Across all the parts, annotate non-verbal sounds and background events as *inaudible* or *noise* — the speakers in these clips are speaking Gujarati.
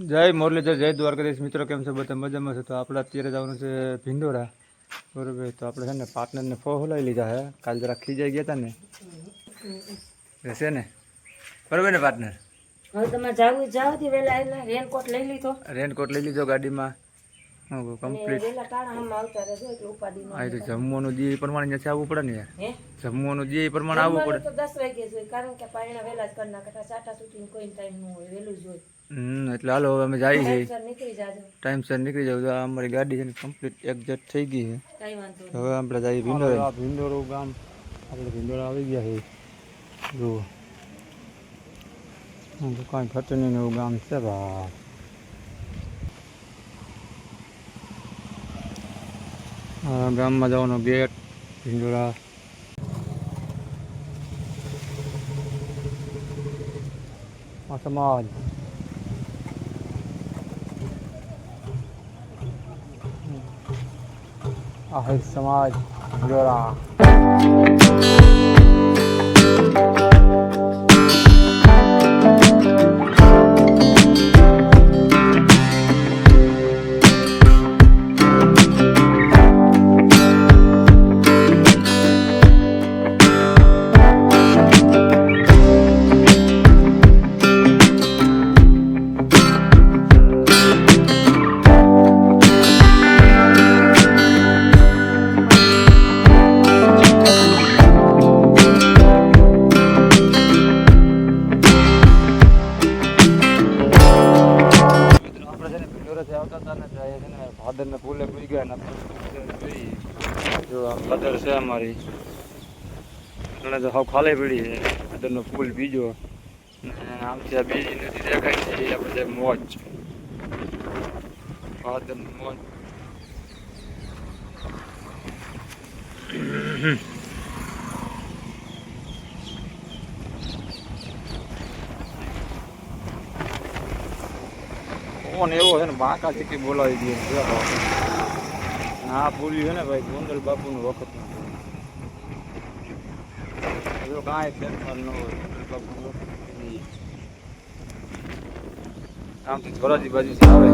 જય મુરલીધર જય દ્વારકાધીશ. મિત્રો કેમ છો? બધા મજામાં છે? તો આપણે અત્યારે જવાનું છે ભિંડોરા. બરોબર? તો આપણે છે ને પાર્ટનરને ફો હલાવી લીધા હે. કાલ જરા ખીજાઈ ગયા હતા ને. રહેશે ને. બરોબર ને પાર્ટનર હવે તમે જાવું જાવ વેલા રેનકોટ લઈ લીધો. રેનકોટ લઈ લીધો ગાડીમાં. કમ્પ્લીટ જમવાનું જે પ્રમાણે ત્યાંથી આવવું પડે ને યાર? હે? જમવાનું જે પ્રમાણે આવવું પડે. તો દસ વાગે જોઈએ કારણ કે પાણીના વેલા જ કરી નાખે સાટા સુધી કોઈ ટાઈમ ન હોય વેલું જ હોય. હમ એટલે હાલો હવે અમે જઈએ છીએ. ટાઈમસર નીકળી જાજો. નીકળી જાવ તો આ અમારી ગાડી છે ને કમ્પ્લીટ એક્ઝેક્ટ થઈ ગઈ છે. કઈ વાંધો તો હવે આપણે જઈએ ભીંડોરા ભીંડોરો ગામ આપણે ભીંડોરા આવી ગયા છે જુઓ. દુકાન તો કાંઈ ઘટે નહીં એવું ગામ છે ભા ગામમાં જવાનો ગેટ ભીંડોળા સમાજ. આ સમાજ ભીંડોરા છે ને ભાદરને પુલે પૂરી ગયા ને. જો આ ભાદર છે અમારી. એટલે તો હાવ ખાલી પડી છે. ભાદરનો ફૂલ બીજો આમથી આ બીજી નથી દેખાય છે, એ આપણે મોજ. ભાદર મોજ. કોણ એવો છે ને, બાકા ચીકી બોલાવી દે હા ભૂલ્યું છે ને ભાઈ, ગોંડલ બાપુનું વખત જો કાંઈ ફેરફાર ન હોય. આમથી ધોરાજી બાજુથી આવે.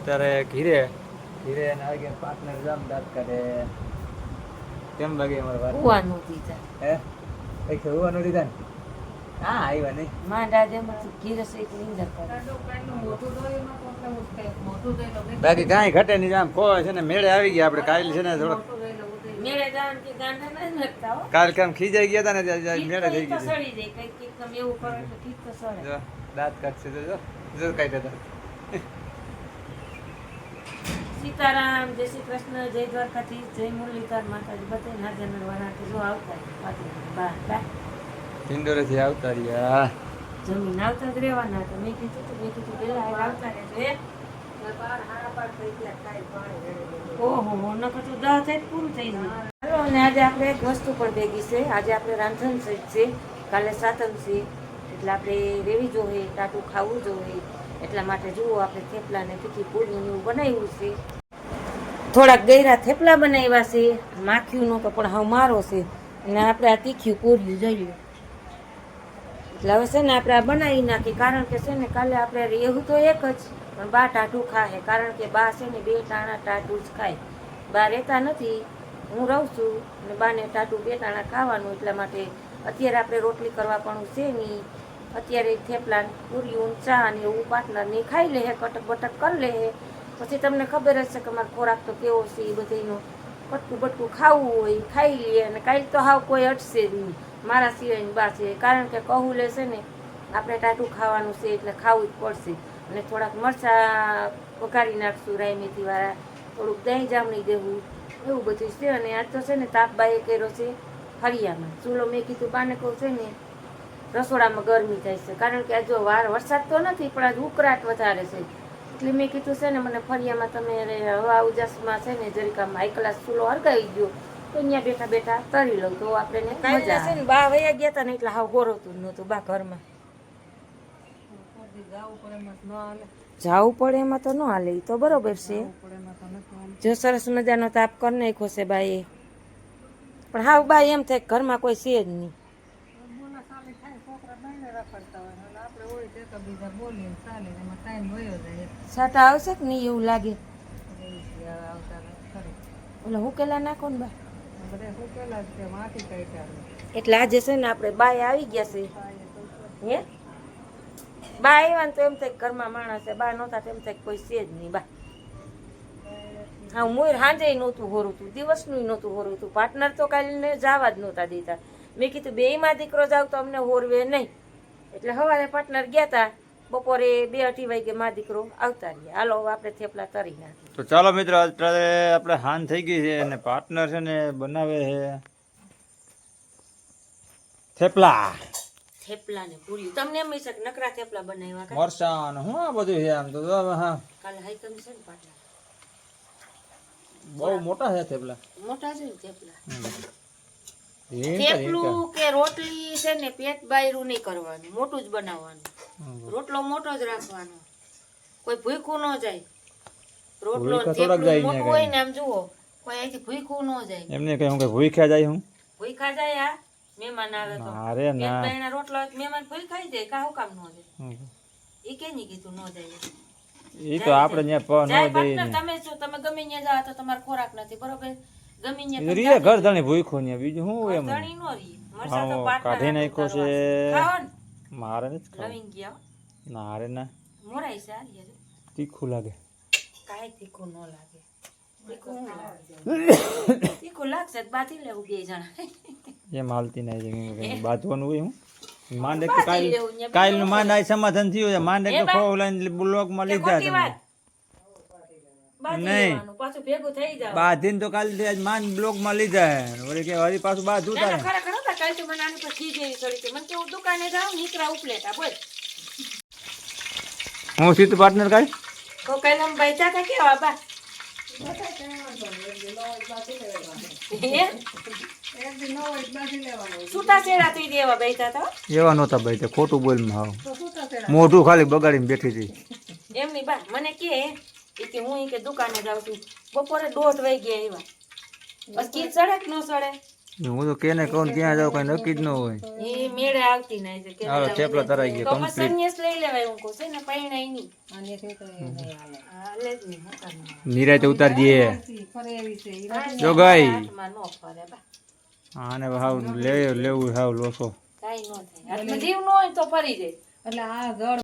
અત્યારે ઘીરે ઘીરે અને આવી ગયા પાર્ટનર જામ દાંત કરે કેમ લાગે અમારે વાત? કુવાનું દીધા. હે? કંઈક હોવાનું લીધા ને? હા. આવ્યા નહીં. માંડા ઘીરે સે એક નિંદર કરે. બાકી કાંઈ ઘટે નહીં આમ કોઈ છે ને મેળે આવી ગયા આપણે કાલ છે ને કે હો કાલ કેમ ખીજાઈ ગયા હતા ને મેળે થઈ ગયા દાંત કાઢશે જો જો કાઢી દેતા. સીતારામ જય શ્રી કૃષ્ણ જય દ્વારકાથી જય મુરલીધર માતાજી બધે નાજન વાળા જો આવતા પાછી પિંડોરેથી આવતા રહ્યા. જમીન આવતા જ રહેવાના તો મેં કીધું તો મેં કીધું પેલા હારે આવતા રહેજો. હે ઓહો નકર તો દહ થઈ પૂરું થઈ હાલો અને આજે આપણે એક વસ્તુ પણ ભેગી છે. આજે આપણે રાંધણ છે. કાલે સાતમ છે. એટલે આપણે રેવી જોઈએ ટાટું ખાવું જોઈએ. એટલા માટે જુઓ આપણે થેપલા ને તીખી પૂરી બનાવ્યું છે. થોડાક ગયરા થેપલા બનાવ્યા છે માખ્યુંનો તો પણ હવે મારો છે. અને આપણે આ તીખ્યું પૂર્યું જોઈએ. એટલે હવે છે ને આપણે આ બનાવી નાખી કારણ કે છે ને કાલે આપણે રહેવું તો એક જ, પણ બા ટાટું ખાય કારણ કે બા છે ને બે ટાણા ટાટું જ ખાય. બા રહેતા નથી, હું રહું છું, અને બાને ટાટું બે ટાણા ખાવાનું, એટલા માટે અત્યારે આપણે રોટલી કરવા પણ છે નહીં. અત્યારે થેપલા પૂરી ચા ને એવું પાર્ટનર ને ખાઈ લે કટક બટક કરી લે પછી તમને ખબર છે કે મારો ખોરાક તો કેવો છે એ બધીનો કટકું બટકું ખાવું હોય, ખાઈ લઈએ અને કાંઈ તો હાવ કોઈ અટશે જ નહીં. મારા સિવાયની બા છે. કારણ કે કહું લેશે ને, આપણે ટાટું ખાવાનું છે એટલે ખાવું જ પડશે. અને થોડાક મરચાં વઘારી નાખશું, રાઈ મેથીવાળા થોડુંક દહીં જામણી દેવું, એવું બધું છે. અને આજ તો છે ને તાપબાએ કર્યો છે ફરિયામાં ચૂલો મેં કીધું, બાને કહું છે ને રસોડામાં ગરમી થાય છે. કારણ કે આ જો વાર વરસાદ તો નથી પણ આજ ઉકળાટ વધારે છે. એટલે મેં કીધું છે ને મને ફરિયામાં તમે હવા ઉજાસમાં છે ને જરીક આમ હાઈ ક્લાસ ચૂલો હરગાવી ગયો તો અહીંયા બેઠા બેઠા તરી લઉં તો આપણે મજા છે ને બા વયા ગયા હતા ને એટલે હાવ ગોરવતું જ નહોતું બા ઘરમાં. જવું પડે એમાં તો ન હાલે તો બરોબર છે. જો સરસ મજાનો તાપ કરી નાખ્યો છે બાઈએ. પણ હાવ બા એમ થાય ઘરમાં કોઈ છે જ નહીં. છાટા આવશે કે નહીં એવું લાગે? એટલે હુકેલા નાખો ને બા. એટલે આજે છે ને આપણે બાય આવી ગયા છે. હે? બા આવ્યા ને તો એમ થાય ઘરમાં માણસ છે બા નહોતા તો એમ થાય કોઈ છે જ નહીં બા. હા હું સાંજે નહોતું હોરું દિવસનું નહોતું હોરું હતું પાર્ટનર તો કાલે જવા જ નહોતા દેતા. મેં કીધું બેયમાં દીકરો જાવ તો અમને હોરવે નહીં. એટલે સવારે પાર્ટનર ગયા હતા બપોરે બે અઢી વાગે મા દીકરો આવતા રહ્યા. હાલો આપણે થેપલા તરી નાખીએ. તો ચાલો મિત્રો અત્યારે આપણે હાન થઈ ગઈ છે અને પાર્ટનર છે ને બનાવે છે. થેપલા. થેપલા ને પૂરી તમને એમ છે નકરા થેપલા બનાવ્યા? મરચાં ને હું આ બધું છે આમ તો હા. કાલે હાઈ તમે છે ને પાટલા બહુ મોટા છે થેપલા. મોટા છે ને થેપલા. થેપલું કે રોટલી છે ને પેટ બાયરું નહીં કરવાનું મોટું જ બનાવવાનું. રોટલો મોટો જ રાખવાનો. કોઈ ભૂખું ન જાય. રોટલો થેપલું થોડાક જાય મોટું હોય ને આમ જુઓ કોઈ અહીંથી ભૂખું ન જાય. એમને કહે હું કે ભૂખ્યા જાય હું? ભૂખ્યા જાય આ મહેમાન આવે તો. અરે ના. બાયણા રોટલો મહેમાન ભૂખાઈ જાય કાં હું કામ ન જાય. એ કે નહીં કીધું ન જાય? એ તો આપણે ત્યાં ન દઈએ તમે શું તમે ગમે ત્યાં જાઓ તો તમારો ખોરાક નથી બરોબર? તમે રીએ ઘર ધણી ભૂખો ને બીજું શું એમ. ધણી નો તો કાઢી નાખ્યો છે. મારે ને. ખાવું. ગયા ના અરે ના. મોરાઈ તીખું લાગે. કાંઈ તીખું ન લાગે. તીખું *coughs* લાગશે બાથી લેવું બે જણા. એમ હાલતી નહીં છે કંઈ હોય હું? માંડ કાલ કાલનું માંડ સમાધાન થયું માંડ એક તો બ્લોકમાં લીધા તમે નહીં. પાછું ભેગું થઈ જાવ. બાંધીને તો કાલે આજ માંડ બ્લોકમાં લીધા હે. વળી કે વળી પાછું બાંધું તારે ખરેખર હતા કાલ તો મને આની પર ખીજ એવી ચડી હતી. મને કેવું દુકાને જાઉં નીકળા ઉપલેટા બોલ. હું સીધું પાર્ટનર કાલ? તો કેવા બા? હે? એવા નહોતા ભાઈ ખોટું બોલ મોઢું ખાલી બગાડીને બેઠી હતી. એમની બા મને કે ઈ કે હું કે દુકાને જાઉં છું. બપોરે દોઢ વાગે આવ્યા બસ કી ચડે કે ન ચડે હું તો કેને કોણ ક્યાં જાવ કઈ નક્કી જ ન હોય. એ મેળે આવતી નહીં છે. કે હાલો, થેપલા તરાઈ ગયા, તો પછી સંન્યાસ લઈ લેવાય હું કહું છે. ને પૈણાય નહીં હાલે. જ નહીં, હું કરવાનું? નિરાતે ઉતાર દઈએ જો ગઈ હાથમાં ન ફરે બા. આને ભાવ લે લેવું હાવ લોસો. કઈ ન થાય. જીવ ન હોય તો ફરી જાય. એટલે આ જળ